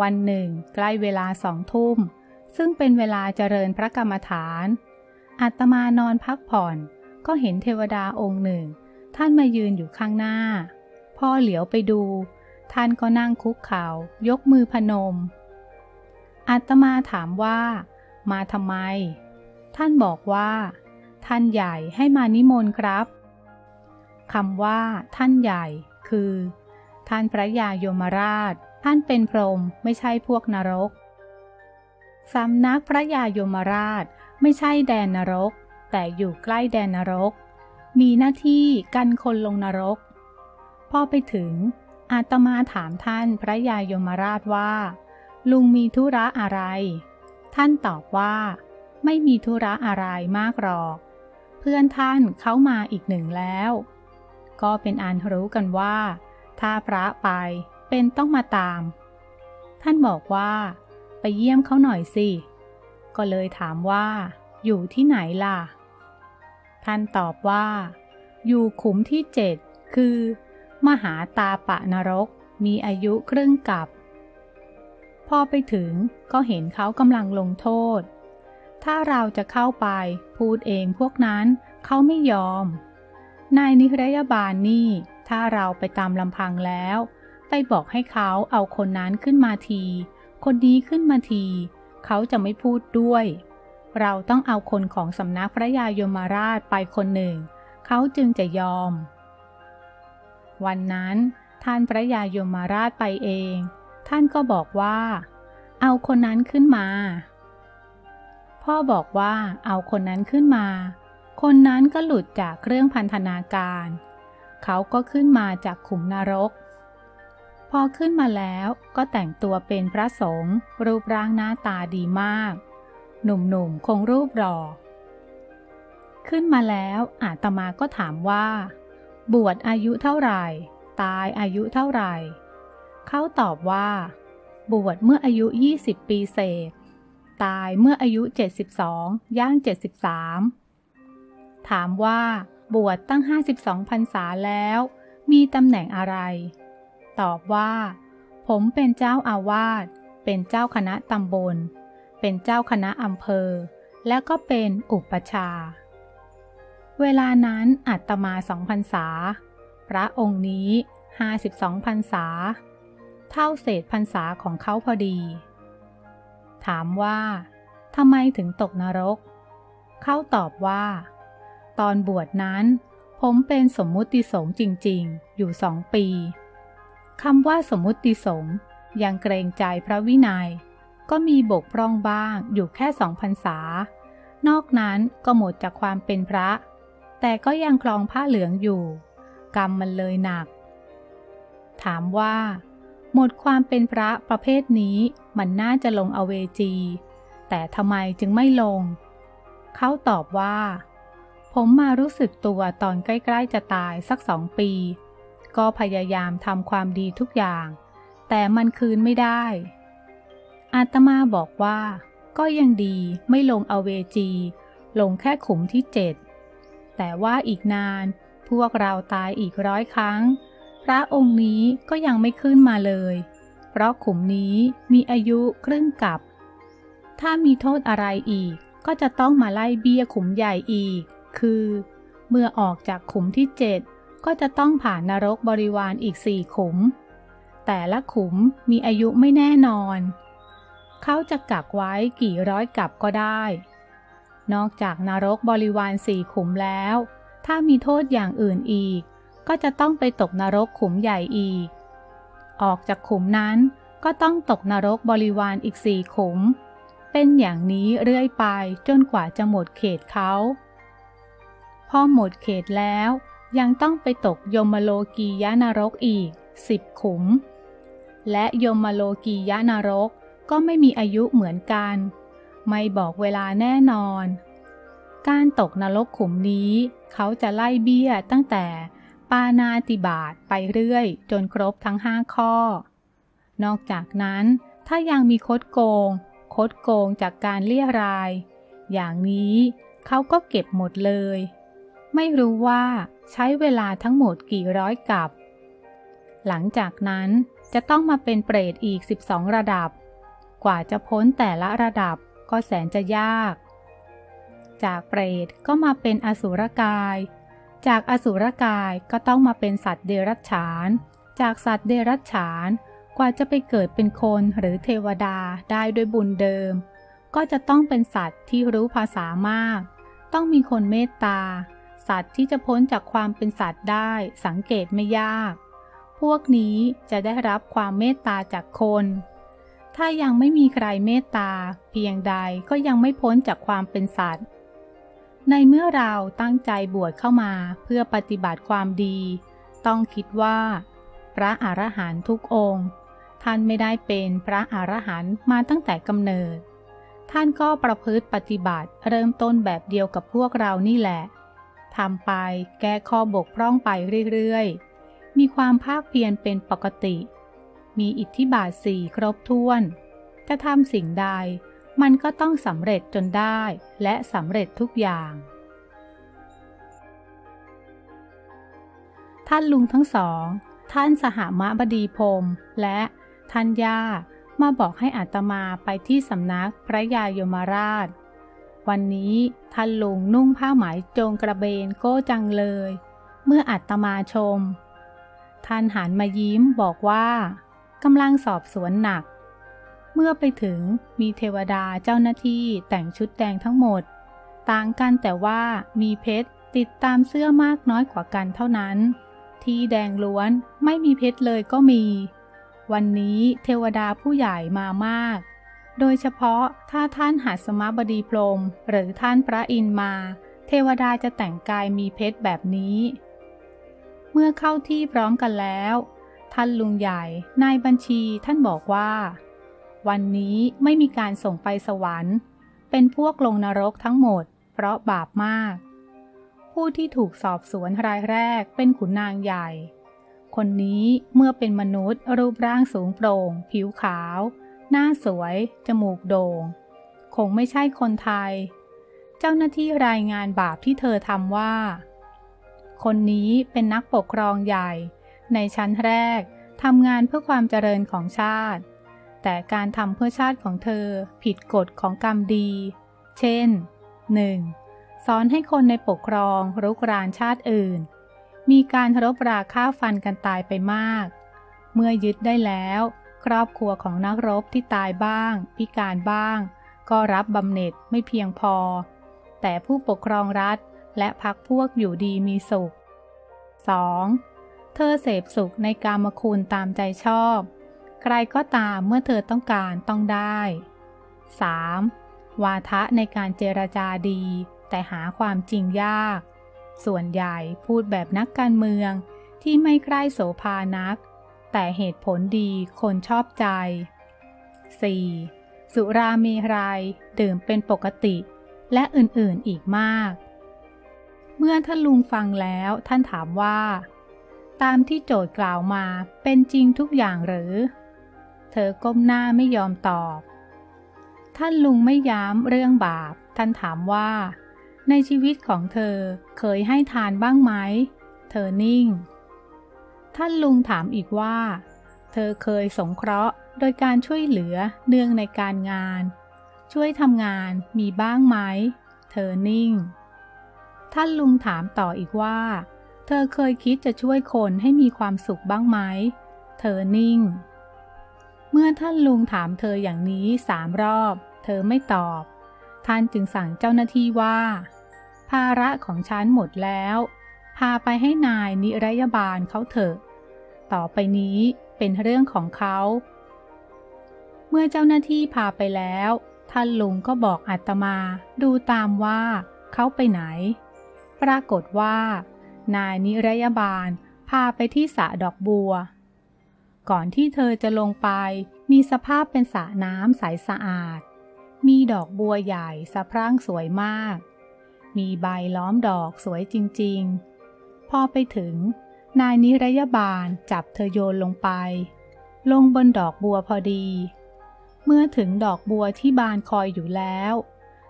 วันหนึ่ง ใกล้เวลาสองทุ่ม ซึ่งเป็นเวลาเจริญพระกรรมฐาน อาตมานอนพักผ่อน ก็เห็นเทวดาองค์หนึ่ง ท่านมายืนอยู่ข้างหน้า พ่อเหลียวไปดู ท่านก็นั่งคุกเข่ายกมือพนม อาตมาถามว่า มาทำไม ท่านบอกว่า ท่านใหญ่ให้มานิมนต์ครับคำว่า ท่านใหญ่ คือ ท่านพระยายมราช ท่านเป็นพรหมไม่ใช่พวกนรก สำนักพระยายมราชไม่ใช่แดนนรก แต่อยู่ใกล้แดนนรก มีหน้าที่กันคนลงนรก พอไปถึง อาตมาถามท่านพระยายมราชว่า ลุงมีธุระอะไร ท่านตอบว่า ไม่มีธุระอะไรมากหรอก เพื่อนท่านเขามาอีกหนึ่งแล้ว ก็เป็นอันรู้กันว่า ถ้าพระไป เป็นต้องมาตาม ท่านบอกว่า ไปเยี่ยมเขาหน่อยสิ ก็เลยถามว่า อยู่ที่ไหนล่ะ ท่านตอบว่า อยู่ขุมที่เจ็ดคือ มหาตาปะนรกมีอายุครึ่งกับพอไปถึงก็เห็นเขากำลังลงโทษ ถ้าเราจะเข้าไปพูดเองพวกนั้นเขาไม่ยอม นายนิรยาบาลนี่ ถ้าเราไปตามลำพังแล้ว ไปบอกให้เขาเอาคนนั้นขึ้นมาที คนนี้ขึ้นมาที เขาจะไม่พูดด้วย เราต้องเอาคนของสำนักพระยายมราชไปคนหนึ่ง เขาจึงจะยอม วันนั้นท่านพระยายมราชไปเอง ท่านก็บอกว่า เอาคนนั้นขึ้นมา พ่อบอกว่าเอาคนนั้นขึ้นมา คนนั้นก็หลุดจากเครื่องพันธนาการ เขาก็ขึ้นมาจากขุมนรก อขึ้นมาแล้วก็แต่งตัวเป็นพระสงฆ์รูปร่างหน้าตาดีมาก หนุ่มๆคงรูปหล่อขึ้นมาแล้วอาตมาก็ถามว่า บวชอายุเท่าไหร่ ตายอายุเท่าไหร่ เขาตอบว่า บวชเมื่ออายุ 20 ปีเศษ ตายเมื่ออายุ 72 ย่าง 73 ถามว่า บวชตั้ง 52พรรษาแล้ว มีตำแหน่งอะไร ตอบว่า ผมเป็นเจ้าอาวาส เป็นเจ้าคณะตำบล เป็นเจ้าคณะอำเภอ และก็เป็นอุปชา เวลานั้นอัตมาสองพรรษา พระองค์นี้ห้าสิบสองพรรษา เท่าเศษพรรษาของเขาพอดี ถามว่าทำไมถึงตกนรก เขาตอบว่า ตอนบวชนั้น ผมเป็นสมมุติสงฆ์จริง ๆ อยู่สองปี คำว่าสมมุติสงฆ์ยังเกรงใจพระวินยัย ก็มีบกพร่องบ้างอยู่แค่สองพรรษา นอกนั้นก็หมดจากความเป็นพระ แต่ก็ยังคลองผ้าเหลืองอยู่ กรรมมันเลยหนัก ถามว่า หมดความเป็นพระประเภทนี้มันน่าจะลงอเวจี แต่ทำไมจึงไม่ลง เขาตอบว่า ผมมารู้สึกตัวตอนใกล้ ๆ จะตายสักสองปี ก็พยายามทำความดีทุกอย่าง แต่มันคืนไม่ได้ อาตมาบอกว่า ก็ยังดีไม่ลงเอเวจี ลงแค่ขุมที่เจ็ดแต่ว่าอีกนานพวกเราตายอีกร้อยครั้ง พระองค์นี้ก็ยังไม่ขึ้นมาเลย เพราะขุมนี้มีอายุครึ่งกับ ถ้ามีโทษอะไรอีกก็จะต้องมาไล่เบี้ยขุมใหญ่อีก คือ เมื่อออกจากขุมที่เจ็ด ก็จะต้องผ่านนรกบริวารอีกสี่ขุม แต่ละขุมมีอายุไม่แน่นอน เขาจะกักไว้กี่ร้อยกับก็ได้ นอกจากนรกบริวารสี่ขุมแล้ว ถ้ามีโทษอย่างอื่นอีก ก็จะต้องไปตกนรกขุมใหญ่อีก ออกจากขุมนั้นก็ต้องตกนรกบริวารอีกสี่ขุม เป็นอย่างนี้เรื่อยไปจนกว่าจะหมดเขตเขา พอหมดเขตแล้ว ยังต้องไปตกยมโลกียนรกอีกสิบขุม และยมโลกียนรกก็ไม่มีอายุเหมือนกัน ไม่บอกเวลาแน่นอน การตกนรกขุมนี้ เขาจะไล่เบี้ยตั้งแต่ปานาติบาตไปเรื่อยจนครบทั้งห้าข้อ นอกจากนั้นถ้ายังมีคดโกง คดโกงจากการเลี่ยราย อย่างนี้เขาก็เก็บหมดเลย ไม่รู้ว่า ใช้เวลาทั้งหมดกี่ร้อยกับ หลังจากนั้นจะต้องมาเป็นเปรตอีก 12 ระดับ กว่าจะพ้นแต่ละระดับก็แสนจะยาก จากเปรตก็มาเป็นอสุรกาย จากอสุรกายก็ต้องมาเป็นสัตว์เดรัจฉาน จากสัตว์เดรัจฉาน กว่าจะไปเกิดเป็นคนหรือเทวดาได้ด้วยบุญเดิม ก็จะต้องเป็นสัตว์ที่รู้ภาษามาก ต้องมีคนเมตตา สัตว์ที่จะพ้นจากความเป็นสัตว์ได้สังเกตไม่ยาก พวกนี้จะได้รับความเมตตาจากคน ถ้ายังไม่มีใครเมตตา เพียงใดก็ยังไม่พ้นจากความเป็นสัตว์ ในเมื่อเราตั้งใจบวชเข้ามาเพื่อปฏิบัติความดี ต้องคิดว่า พระอรหันต์ทุกองค์ ท่านไม่ได้เป็นพระอรหันต์มาตั้งแต่กำเนิด ท่านก็ประพฤติปฏิบัติเริ่มต้นแบบเดียวกับพวกเรานี่แหละ ทำไป แก้ข้อบกพร่องไปเรื่อยๆ มีความภาคเพียรเป็นปกติ มีอิทธิบาทสี่ครบถ้วน จะทำสิ่งใด มันก็ต้องสำเร็จจนได้ และสำเร็จทุกอย่าง ท่านลุงทั้งสอง ท่านสหมบดีพรมและท่านย่ามาบอกให้อัตมาไปที่สำนักพระยายมราช วันนี้ท่านลุงนุ่งผ้าไหมโจงกระเบนโก้จังเลย เมื่ออัตมาชม ท่านหันมายิ้มบอกว่ากำลังสอบสวนหนัก เมื่อไปถึงมีเทวดาเจ้าหน้าที่แต่งชุดแดงทั้งหมด ต่างกันแต่ว่ามีเพชรติดตามเสื้อมากน้อยกว่ากันเท่านั้น ที่แดงล้วนไม่มีเพชรเลยก็มี วันนี้เทวดาผู้ใหญ่มามาก โดยเฉพาะถ้าท่านหัสมบดีพรมหรือท่านพระอินมา เทวดาจะแต่งกายมีเพชรแบบนี้ เมื่อเข้าที่พร้อมกันแล้ว ท่านลุงใหญ่นายบัญชีท่านบอกว่า วันนี้ไม่มีการส่งไปสวรรค์ เป็นพวกลงนรกทั้งหมด เพราะบาปมาก ผู้ที่ถูกสอบสวนรายแรกเป็นขุนนางใหญ่ คนนี้เมื่อเป็นมนุษย์รูปร่างสูงโปร่ง ผิวขาว หน้าสวย จมูกโด่ง คงไม่ใช่คนไทย เจ้าหน้าที่รายงานบาปที่เธอทำว่า คนนี้เป็นนักปกครองใหญ่ ในชั้นแรกทำงานเพื่อความเจริญของชาติ แต่การทำเพื่อชาติของเธอผิดกฎของกรรมดี เช่น 1. สอนให้คนในปกครองรุกรานชาติอื่น มีการรบราฆ่าฟันกันตายไปมาก เมื่อยึดได้แล้ว ครอบครัวของนักรบที่ตายบ้าง พิการบ้าง ก็รับบำเหน็จไม่เพียงพอ แต่ผู้ปกครองรัฐและพักพวกอยู่ดีมีสุข 2. เธอเสพสุขในกามคุณตามใจชอบ ใครก็ตามเมื่อเธอต้องการต้องได้ 3. วาทะในการเจรจาดี แต่หาความจริงยาก ส่วนใหญ่พูดแบบนักการเมืองที่ไม่ใคร่โสภานัก แต่เหตุผลดีคนชอบใจ 4. สุราเมรัยดื่มเป็นปกติ และอื่นๆอีกมาก เมื่อท่านลุงฟังแล้วท่านถามว่า ตามที่โจทย์กล่าวมาเป็นจริงทุกอย่างหรือ เธอก้มหน้าไม่ยอมตอบ ท่านลุงไม่ย้ำเรื่องบาป ท่านถามว่า ในชีวิตของเธอเคยให้ทานบ้างไหม เธอนิ่ง ท่านลุงถามอีกว่า เธอเคยสงเคราะห์โดยการช่วยเหลือเนื่องในการงาน ช่วยทำงานมีบ้างไหม เธอนิ่ง ท่านลุงถามต่ออีกว่า เธอเคยคิดจะช่วยคนให้มีความสุขบ้างไหม เธอนิ่ง เมื่อท่านลุงถามเธออย่างนี้สามรอบ เธอไม่ตอบ ท่านจึงสั่งเจ้าหน้าที่ว่า ภาระของฉันหมดแล้ว พาไปให้นายนิรยาบาลเขาเถอะ ต่อไปนี้เป็นเรื่องของเขา เมื่อเจ้าหน้าที่พาไปแล้ว ท่านลุงก็บอกอาตมาดูตามว่าเขาไปไหน ปรากฏว่า นายนิรยาบาลพาไปที่สระดอกบัว ก่อนที่เธอจะลงไป มีสภาพเป็นสระน้ำใสสะอาด มีดอกบัวใหญ่สะพรั่งสวยมาก มีใบล้อมดอกสวยจริง ๆ อไปถึง นายนิรยาบาลจับเธอโยนลงไป ลงบนดอกบัวพอดี เมื่อถึงดอกบัวที่บานคอยอยู่แล้ว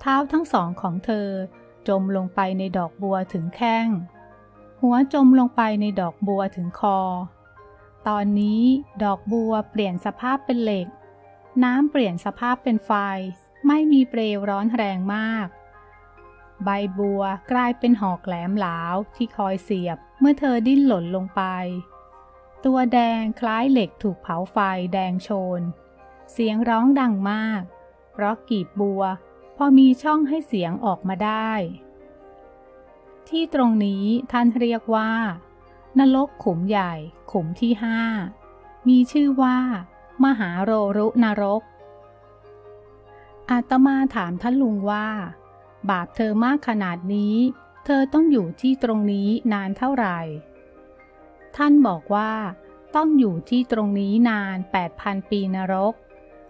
เท้าทั้งสองของเธอจมลงไปในดอกบัวถึงแข้ง หัวจมลงไปในดอกบัวถึงคอ ตอนนี้ดอกบัวเปลี่ยนสภาพเป็นเหล็ก น้ำเปลี่ยนสภาพเป็นไฟ ไม่มีเปลวร้อนแรงมาก ใบบัวกลายเป็นหอกแหลมหลาวที่คอยเสียบเมื่อเธอดิ้นหล่นลงไป ตัวแดงคล้ายเหล็กถูกเผาไฟแดงโชน เสียงร้องดังมาก เพราะกีบบัวพอมีช่องให้เสียงออกมาได้ ที่ตรงนี้ท่านเรียกว่า นรกขุมใหญ่ ขุมที่ห้ามีชื่อว่า มหาโรรุนรกอาตมาถามท่านลุงว่า บาปเธอมากขนาดนี้ เธอต้องอยู่ที่ตรงนี้นานเท่าไหร่ ท่านบอกว่า ต้องอยู่ที่ตรงนี้นาน 8,000 ปีนรก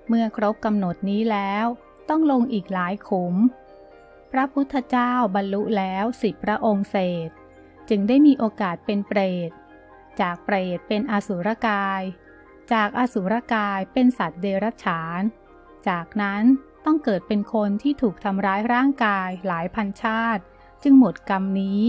เมื่อครบกำหนดนี้แล้ว ต้องลงอีกหลายขุม พระพุทธเจ้าบรรลุแล้วสิบพระองค์เศษ จึงได้มีโอกาสเป็นเปรต จากเปรตเป็นอสุรกาย จากอสุรกายเป็นสัตว์เดรัจฉาน จากนั้น ต้องเกิดเป็นคนที่ถูกทำร้ายร่างกายหลายพันชาติ จึงหมดกรรมนี้